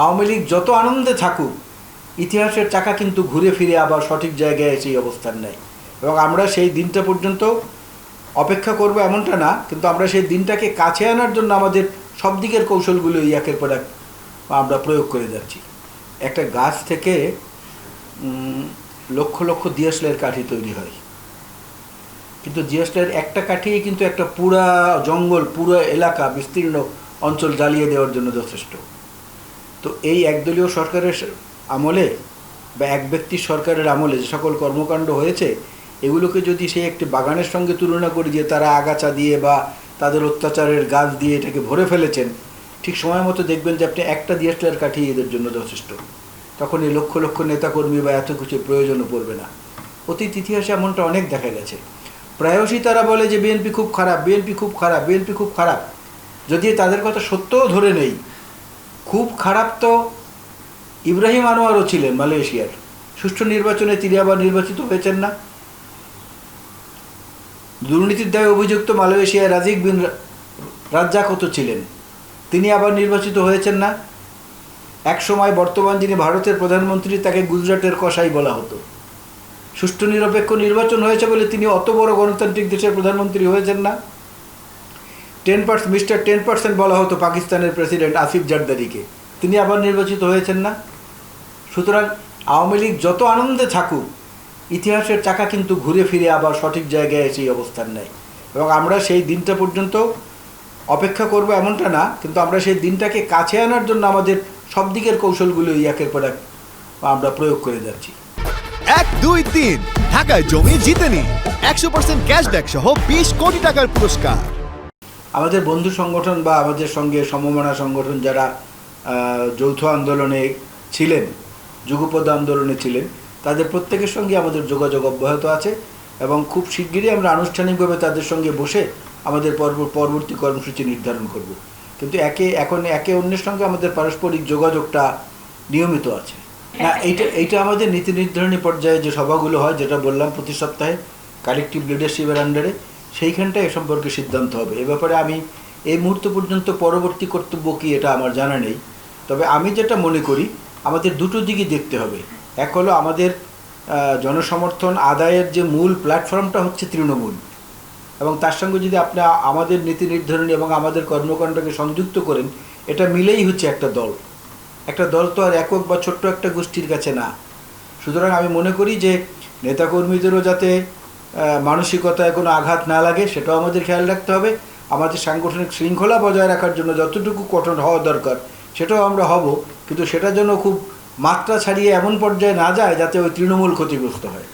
আওয়ামী লীগ যত আনন্দে থাকুক, ইতিহাসের চাকা কিন্তু ঘুরে ফিরে আবার সঠিক জায়গায় সেই অবস্থান নেয়। এবং আমরা সেই দিনটা পর্যন্ত অপেক্ষা করব এমনটা না, কিন্তু আমরা সেই দিনটাকে কাছে আনার জন্য আমাদের সব দিকের কৌশলগুলো এই একের পর এক আমরা প্রয়োগ করে যাচ্ছি। একটা গাছ থেকে লক্ষ লক্ষ দিয়াশলের কাঠি তৈরি হয়। কিন্তু জিএসটির একটা কাঠিয়ে কিন্তু একটা পুরা জঙ্গল, পুরো এলাকা, বিস্তীর্ণ অঞ্চল জ্বালিয়ে দেওয়ার জন্য যথেষ্ট। তো এই একদলীয় সরকারের আমলে বা এক ব্যক্তির সরকারের আমলে যে সকল কর্মকাণ্ড হয়েছে, এগুলোকে যদি সে একটি বাগানের সঙ্গে তুলনা করি যে তারা আগাছা দিয়ে বা তাদের অত্যাচারের গাছ দিয়ে এটাকে ভরে ফেলেছেন, ঠিক সময় মতো দেখবেন যে আপনি একটা ডিএসটিআর কাঠি এদের জন্য যথেষ্ট। তখন এই লক্ষ লক্ষ নেতাকর্মী বা এত কিছু প্রয়োজনও পড়বে না। অতীত ইতিহাসে এমনটা অনেক দেখা গেছে। প্রায়শই তারা বলে যে বিএনপি খুব খারাপ, বিএনপি খুব খারাপ, বিএনপি খুব খারাপ। যদি তাদের কথা সত্যও ধরে নেই খুব খারাপ তো ইব্রাহিম আনোয়ারও ছিলেন মালয়েশিয়ার। সুষ্ঠু নির্বাচনে তিনি আবার নির্বাচিত হয়েছেন না। দুর্নীতির দায়ে অভিযুক্ত মালয়েশিয়ায় রাজিক বিন রাজ্জাকত ছিলেন। তিনি আবার নির্বাচিত হয়েছেন না। এক সময় বর্তমান যিনি ভারতের প্রধানমন্ত্রী, তাকে গুজরাটের কসাই বলা হতো। সুষ্ঠু নিরপেক্ষ নির্বাচন হয়েছে বলে তিনি অত বড় গণতান্ত্রিক দেশের প্রধানমন্ত্রী হয়েছেন না। Ten percent mister ten percent বলা হতো পাকিস্তানের প্রেসিডেন্ট আসিফ জারদারিকে। তিনি আবার নির্বাচিত হয়েছেন না। সুতরাং আওয়ামী লীগ যত আনন্দে থাকুক, ইতিহাসের চাকা কিন্তু ঘুরে ফিরে আবার সঠিক জায়গায় সেই অবস্থান নেয়। এবং আমরা সেই দিনটা পর্যন্ত অপেক্ষা করব এমনটা না, কিন্তু আমরা সেই দিনটাকে কাছে আনার জন্য আমাদের সব দিকের কৌশলগুলো একের পর এক আমরা প্রয়োগ করে যাচ্ছি। এক, দুই, তিন। ঢাকায় জমি জিতে নিন একশো পার্সেন্ট ক্যাশব্যাক সহ বিশ কোটি টাকার পুরস্কার। আমাদের বন্ধু সংগঠন বা আমাদের সঙ্গে সমমনা সংগঠন যারা যৌথ আন্দোলনে ছিলেন যুগপদ আন্দোলনে ছিলেন তাদের প্রত্যেকের সঙ্গে আমাদের যোগাযোগ অব্যাহত আছে এবং খুব শিগগিরই আমরা আনুষ্ঠানিকভাবে তাদের সঙ্গে বসে আমাদের পর্ব পরবর্তী কর্মসূচি নির্ধারণ করব। কিন্তু একে এখন একে অন্যের সঙ্গে আমাদের পারস্পরিক যোগাযোগটা নিয়মিত আছে। না এইটা এইটা আমাদের নীতি নির্ধারণী পর্যায়ে যে সভাগুলো হয় যেটা বললাম প্রতি সপ্তাহে কালেকটিভ লিডারশিপের আন্ডারে সেইখানটা এ সম্পর্কে সিদ্ধান্ত হবে। এ ব্যাপারে আমি এই মুহূর্ত পর্যন্ত পরবর্তী কর্তব্য কি এটা আমার জানা নেই। তবে আমি যেটা মনে করি, আমাদের দুটো দিকই দেখতে হবে। এক হলো আমাদের জনসমর্থন আদায়ের যে মূল প্ল্যাটফর্মটা হচ্ছে তৃণমূল। এবং তার সঙ্গে যদি আপনি, আমাদের নীতি নির্ধারণী এবং আমাদের কর্মকাণ্ডকে সংযুক্ত করেন, এটা মিলেই হচ্ছে একটা দল। একটা দল তো আর একক বা ছোট্ট একটা গোষ্ঠীর কাছে না। সুতরাং আমি মনে করি যে নেতাকর্মীদেরও যাতে মানসিকতায় কোনো আঘাত না লাগে, সেটাও আমাদের খেয়াল রাখতে হবে। আমাদের সাংগঠনিক শৃঙ্খলা বজায় রাখার জন্য যতটুকু কঠোর হওয়া দরকার, সেটাও আমরা হব। কিন্তু সেটার জন্য খুব মাত্রা ছাড়িয়ে এমন পর্যায়ে না যায় যাতে ওই তৃণমূল ক্ষতিগ্রস্ত হয়।